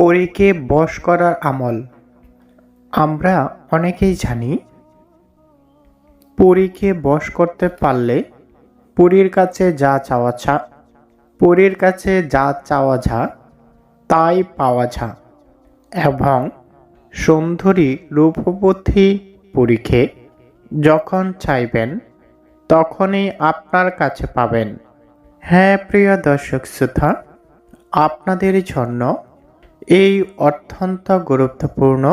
পরীকে বশ করার আমল। আমরা অনেকেই জানি, পরীকে বশ করতে পারলে পরীর কাছে যা চাওয়া ছা, পরীর কাছে যা চাওয়া যা তাই পাওয়া যা এবং সুন্দরী রূপবতী পরীকে যখন চাইবেন, তখনই আপনার কাছে পাবেন। হ্যাঁ প্রিয় দর্শক শ্রোতা, আপনাদের জন্য এই অত্যন্ত গুরুত্বপূর্ণ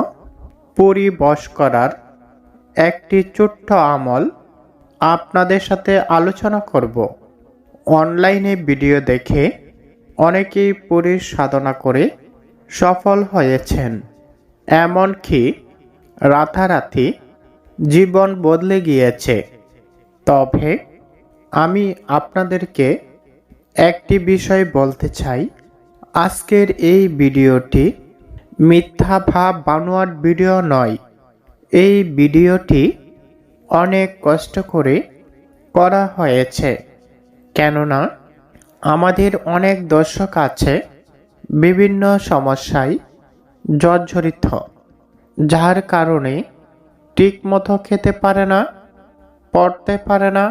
পরিবশ করার একটি ছোট্ট আমল আপনাদের সাথে আলোচনা করব। অনলাইনে ভিডিও দেখে অনেকেই পরীর সাধনা করে সফল হয়েছেন। এমনকি রাতারাতি জীবন বদলে গিয়েছে। তবে আমি আপনাদেরকে একটি বিষয় বলতে চাই। আজকের এই ভিডিওটি মিথ্যা ভাব বানোয়ার ভিডিও নয়। এই ভিডিওটি অনেক কষ্ট করে করা হয়েছে। কেননা, আমাদের অনেক দর্শক আছে বিভিন্ন সমস্যায় জর্জরিত, যার কারণে ঠিকমতো খেতে পারে না, পড়তে পারে না,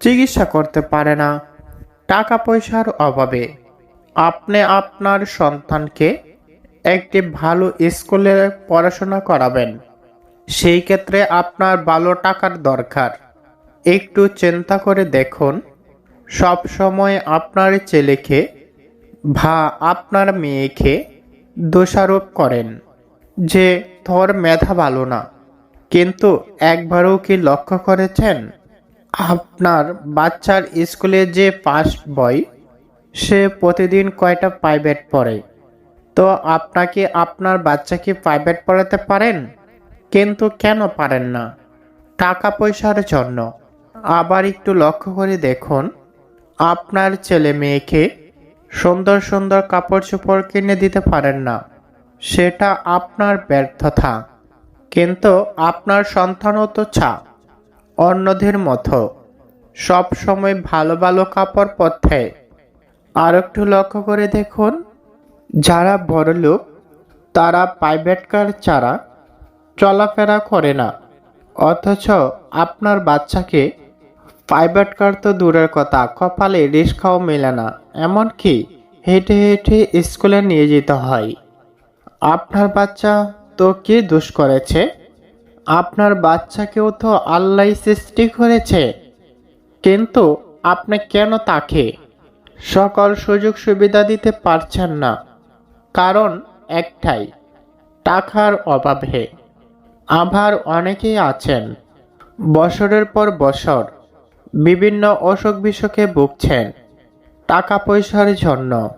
চিকিৎসা করতে পারে না, টাকা পয়সার অভাবে। আপনি আপনার সন্তানকে একটি ভালো স্কুলে পড়াশোনা করাবেন। সেই ক্ষেত্রে আপনার ভালো টাকার দরকার। একটু চিন্তা করে দেখুন, সব সময় আপনার ছেলেকে বা আপনার মেয়েকে দোষারোপ করেন যে, তোর মেধা ভালো না। কিন্তু একবারও কি লক্ষ্য করেছেন? আপনার বাচ্চার স্কুলে যে পাস বয় সে প্রতিদিন কয়টা প্রাইভেট পড়ে? তো আপনাকে আপনার বাচ্চাকে প্রাইভেট পড়াতে পারেন? কিন্তু কেন পারেন না? টাকা পয়সার জন্য। আবার একটু লক্ষ্য করে দেখুন, আপনার ছেলে মেয়েকে সুন্দর সুন্দর কাপড় চোপড় কিনে দিতে পারেন না। সেটা আপনার ব্যর্থতা। কিন্তু আপনার সন্তানও তো চা, অন্যদের মতো। সব সময় ভালো ভালো কাপড় পরতে। আর একটু লক্ষ্য করে দেখুন, যারা বড় লোক তারা প্রাইভেট কার ছাড়া চলাফেরা করে না। অথচ আপনার বাচ্চাকে প্রাইভেট কার তো দূরের কথা, কপালে রিক্সাও মেলে না। এমনকি হেঁটে হেঁটে স্কুলে নিয়ে যেতে হয়। আপনার বাচ্চা তো কি দোষ করেছে? আপনার বাচ্চাকেও তো আল্লাহ সৃষ্টি করেছে। কিন্তু আপনি কেন তাকে সকল সুযোগ সুবিধা দিতে পারছেন না। কারণ একটাই, টাকার অভাবে। আবার অনেকেই আছেন। বছরের পর বছর বিভিন্ন অসুখ বিসুখে ভুগছেন। টাকা পয়সার জন্য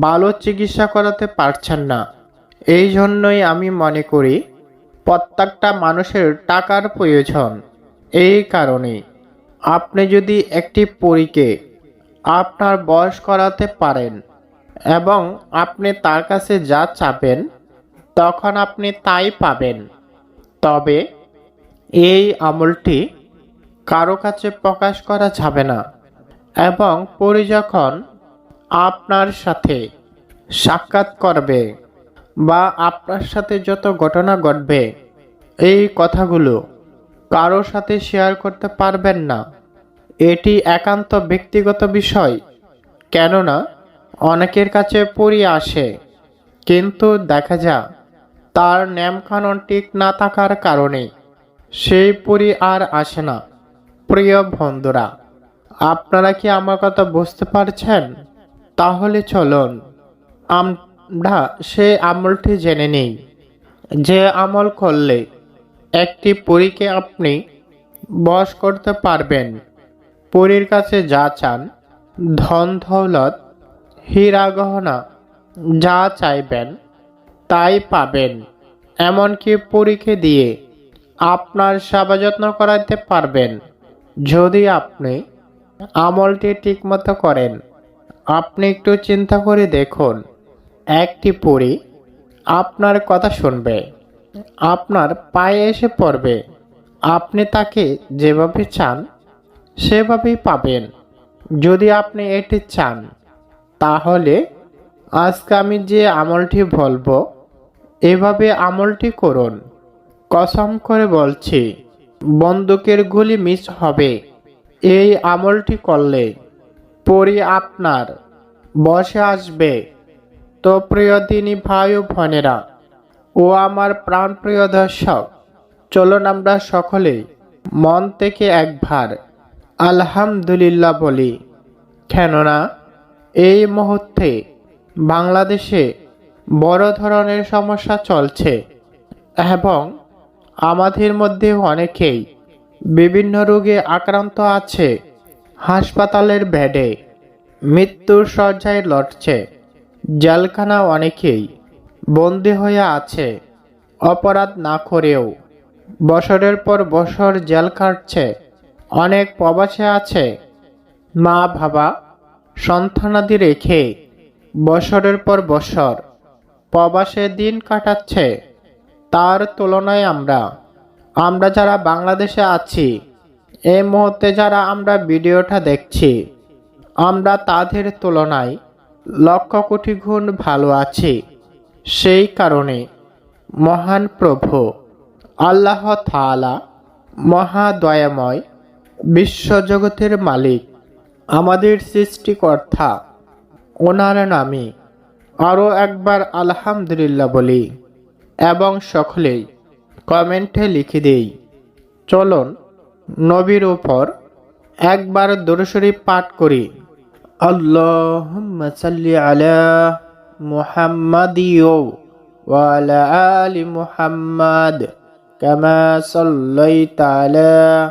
ভালো চিকিৎসা করাতে পারছেন না। এই জন্যই আমি মনে করি, প্রত্যেকটা মানুষের টাকার প্রয়োজন। এই কারণে আপনি যদি একটি পরীকে আপনার বয়স করাতে পারেন এবং আপনি তার কাছে যা চাবেন, তখন আপনি তাই পাবেন। তবে এই আমলটি কারও কাছে প্রকাশ করা যাবে না এবং পরি যখন আপনার সাথে সাক্ষাৎ করবে বা আপনার সাথে যত ঘটনা ঘটবে, এই কথাগুলো কারোর সাথে শেয়ার করতে পারবেন না। এটি একান্ত ব্যক্তিগত বিষয়, কেননা অনেকের কাছে পড়ি আসে। কিন্তু দেখা যা তার নিয়মকানুন ঠিক না থাকার কারণে সেই পরি আর আসে না। প্রিয় বন্ধুরা, আপনারা কি আমার কথা বুঝতে পারছেন? তাহলে চলুন, আমরা সে আমলটি জেনে নেই। যে আমল করলে একটি পরীকে আপনি বশ করতে পারবেন। পরীর কাছে যা চান, ধন দৌলত, হীরা গহনা, যা চাইবেন, তাই পাবেন। এমনকি পরীকে দিয়ে আপনার সেবা যত্ন করাতে পারবেন। যদি আপনি আমলটি ঠিকমতো করেন, আপনি একটু চিন্তা করে দেখুন। একটি পরী আপনার কথা শুনবে, আপনার পায়ে এসে পড়বে। আপনি তাকে যেভাবে চান সেভাবেই পাবেন। যদি আপনি এটি চান, তাহলে আজকে আমি যে আমলটি বলব, এভাবে আমলটি করুন। কসম করে বলছি, বন্দুকের গুলি মিস হবে। এই আমলটি করলে পরি আপনার বসে আসবে। তো প্রিয় দিনী ভাই ও বোনেরা ও আমার প্রাণপ্রিয় দর্শক, চলুন আমরা সকলেই মন থেকে একবার আলহামদুলিল্লাহ বলি। কেননা, এই মুহূর্তে বাংলাদেশে বড় ধরনের সমস্যা চলছে এবং আমাদের মধ্যে অনেকেই বিভিন্ন রোগে আক্রান্ত আছে, হাসপাতালের বেডে। মৃত্যুর শয্যায় লড়ছে, জেলখানা অনেকেই বন্দী হয়ে আছে, অপরাধ না করেও। বছরের পর বছর জেল কাটছে অনেক প্রবাসে আছে। মা, বাবা, সন্তানাদি রেখে বছরের পর বছর প্রবাসে দিন কাটাচ্ছে। তার তুলনায় আমরা আমরা যারা বাংলাদেশে আছি এই মুহূর্তে যারা আমরা ভিডিওটা দেখছি, আমরা তাদের তুলনায় লক্ষ কোটি গুণ ভালো আছি। সেই কারণে মহান প্রভু, আল্লাহ থালা মহা দয়াময় বিশ্বজগতের মালিক, আমাদের সৃষ্টিকর্তা, ওনার নামে আরও একবার আলহামদুলিল্লাহ বলি এবং সকলেই কমেন্টে লিখে দেই। চলুন নবীর উপর একবার দরশরী পাঠ করি। আল্লাহ আলা মুহাম্মাদিও কামা সাল্লাইতা আলা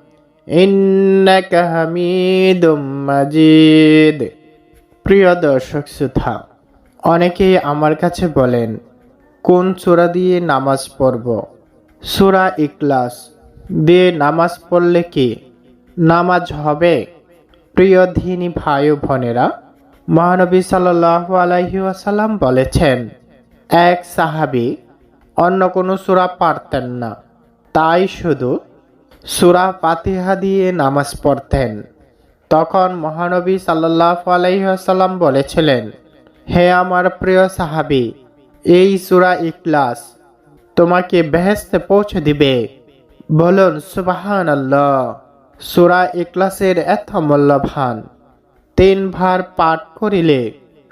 ইন্নাকা হামিদুম মাজিদ। প্রিয় দর্শক শ্রোতা, অনেকেই আমার কাছে বলেন, কোন সূরা দিয়ে নামাজ পড়ব? সূরা ইকলাস দিয়ে নামাজ পড়লে কি নামাজ হবে? প্রিয় ধিনী ভাই ও বোনেরা, মহানবী আলাইহি আলাইসাল্লাম বলেছেন, এক সাহাবি অন্য কোনো সুরা পারতেন না। তাই শুধু সুরা পাতিহা দিয়ে নামাজ পড়তেন। তখন মহানবী সাল্লাহ আলাইসাল্লাম বলেছিলেন, হে আমার প্রিয় সাহাবি, এই সুরা ইকলাস তোমাকে বেহেস্তে পৌঁছে দিবে। বলুন সুবাহান আল্লাহ সুরা ইকলাসের এত মূল্যবান। তিন ভার পাঠ করিলে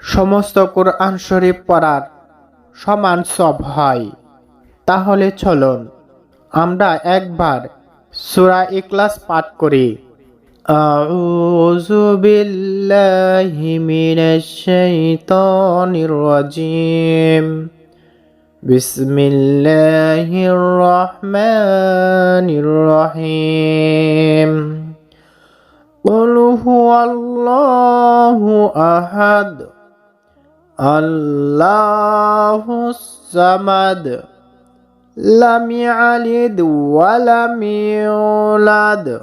সমস্ত কোরআন শরীফ পড়ার সমান সব হয়। তাহলে চলুন, আমরা একবার সুরা ইকলাস পাঠ করি أعوذ بالله من الشيطان الرجيم بسم الله الرحمن الرحيم قل هو الله أحد الله الصمد لم يلد ولم يولد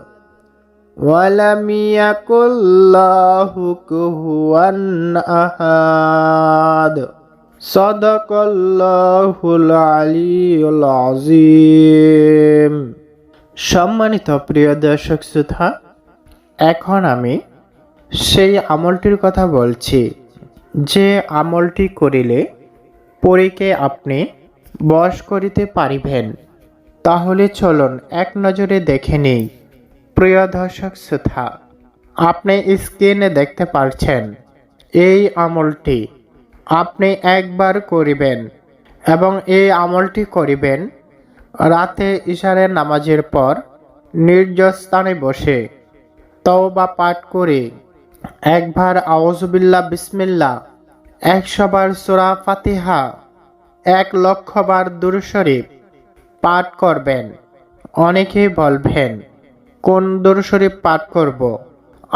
ولم يكن له كفوا أحد صدق الله العلي العظيم সম্মানিত প্রিয় দর্শক শ্রোতা এখন আমি সেই আমলটির কথা বলছি যে আমলটি করিলে পরীকে আপনি বশ করিতে পারিবেন। তাহলে চলুন, এক নজরে দেখে নেই। প্রিয় দর্শক শ্রোতা, আপনি স্ক্রিনে দেখতে পারছেন এই আমলটি। আপনি একবার করিবেন এবং এই আমলটি করিবেন। রাতে ইশারের নামাজের পর নির্জন স্থানে বসে তওবা পাঠ করে একবার আউজবিল্লা বিসমিল্লা একশোবার সুরা ফাতিহা এক লক্ষবার দুরুশরীফ পাঠ করবেন অনেকেই বলবেন, কোন দুরুশরীফ পাঠ করব?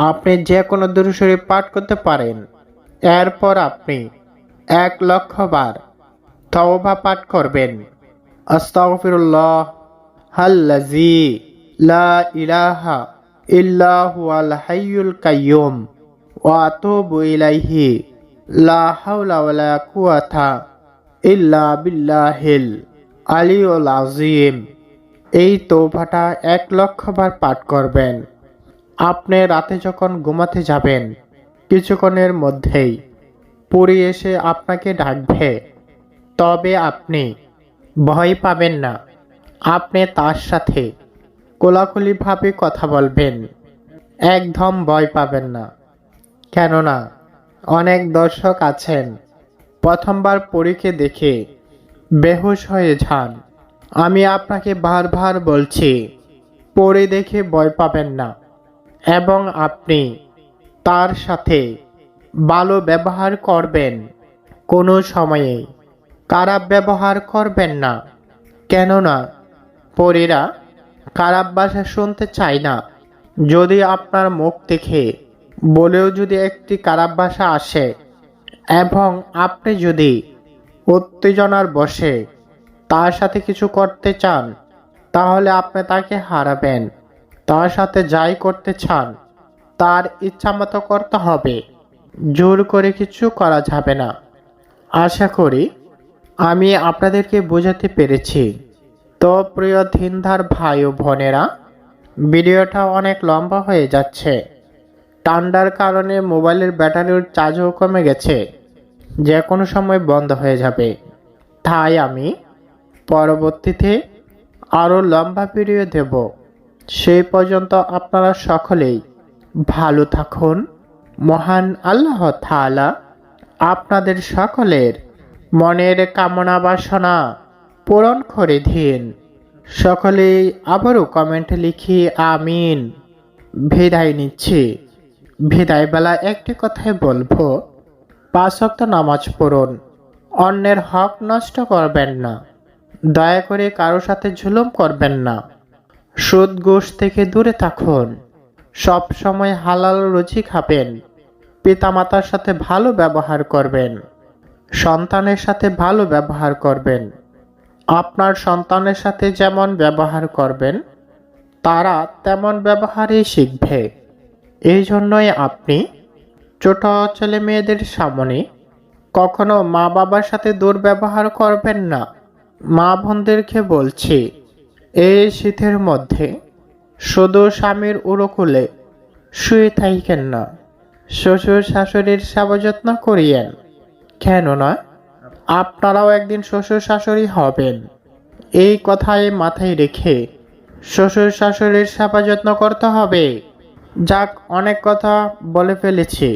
আপনি যে কোনো দুরুশরীফ পাঠ করতে পারেন। এরপর আপনি এক লক্ষবার তওবা পাঠ করবেন। আস্তাগফিরুল্লাহ হাল্লাজি লা ইলাহা ইল্লা হুয়াল হাইয়ুল কাইয়ুম, ওয়া আতুবু ইলাইহি, লা হাওলা ওয়ালা কুওয়াতা ইল্লা বিল্লাহিল আলিউল আযীম। এই তৌবাটা এক লক্ষ বার পাঠ করবেন। আপনি রাতে যখন ঘুমাতে যাবেন, কিছুক্ষণের মধ্যেই পরি এসে আপনাকে ডাকবে। তবে আপনি ভয় পাবেন না। আপনি তার সাথে কোলাকুলিভাবে কথা বলবেন। একদম ভয় পাবেন না। কেননা, অনেক দর্শক আছেন প্রথমবার পরীকে দেখে বেহুশ হয়ে যান। আমি আপনাকে বারবার বলছি পড়ে দেখে ভয় পাবেন না এবং আপনি তার সাথে ভালো ব্যবহার করবেন কোনো সময়ে। খারাপ ব্যবহার করবেন না, কেননা পরীরা খারাপ ভাষা শুনতে চায় না। যদি আপনার মুখ দেখে বলেও যদি একটি খারাপ ভাষা আসে এবং আপনি যদি উত্তেজনার বসে তার সাথে কিছু করতে চান, তাহলে আপনি তাকে হারাবেন। তার সাথে যাই করতে চান, তার ইচ্ছা মতো করতে হবে। জোর করে কিছু করা যাবে না। আশা করি আমি আপনাদেরকে বোঝাতে পেরেছি। তো প্রিয় ধিনধার ভাই ও বোনেরা, ভিডিওটা অনেক লম্বা হয়ে যাচ্ছে। ঠান্ডার কারণে মোবাইলের ব্যাটারির চার্জও কমে গেছে। যে কোনো সময় বন্ধ হয়ে যাবে। তাই আমি পরবর্তীতে আরও লম্বা ভিডিও দেব। সেই পর্যন্ত আপনারা সকলেই ভালো থাকুন। মহান আল্লাহ তাআলা আপনাদের সকলের মনের কামনা বাসনা পূরণ করে দিন। সকলেই আবারও কমেন্ট লিখি, আমিন। বিদায় নিচ্ছি। বিদায় বেলা একটি কথাই বলব পাঁচ ওয়াক্ত নামাজ পড়ুন। অন্যের হক নষ্ট করবেন না। দয়া করে কারও সাথে ঝুলুম করবেন না। সুদ ঘুষ থেকে দূরে থাকুন। সব সময় হালাল রুচি খাবেন। পিতামাতার সাথে ভালো ব্যবহার করবেন। সন্তানের সাথে ভালো ব্যবহার করবেন। আপনার সন্তানের সাথে যেমন ব্যবহার করবেন, তারা তেমন ব্যবহারই শিখবে। এই জন্যই আপনি ছোট ছেলে মেয়েদের সামনে কখনো মা বাবার সাথে দুর্ব্যবহার করবেন না। মা বোনদেরকে বলছি, এই শীতের মধ্যে শুধু স্বামীর উড়োকুলে শুয়ে থাকেন না, শ্বশুর শাশুড়ির সেবা যত্ন করিয়েন। কেননা আপনারাও একদিন শ্বশুর শাশুড়ি হবেন। এই কথাই মাথায় রেখে শ্বশুর শাশুড়ির সেবা যত্ন করতে হবে। যাক, অনেক কথা বলে ফেলেছি।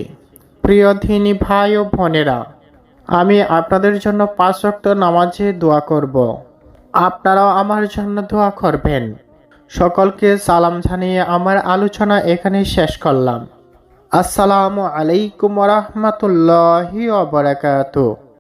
প্রিয় ধিনী ভাই ও বোনেরা, আমি আপনাদের জন্য পাঁচ ওয়াক্ত নামাজে দোয়া করব। আপনারাও আমার জন্য দোয়া করবেন। সকলকে সালাম জানিয়ে আমার আলোচনা এখানেই শেষ করলাম। আসসালামু আলাইকুম রহমতুল্লাহি ওবরাকাতুহ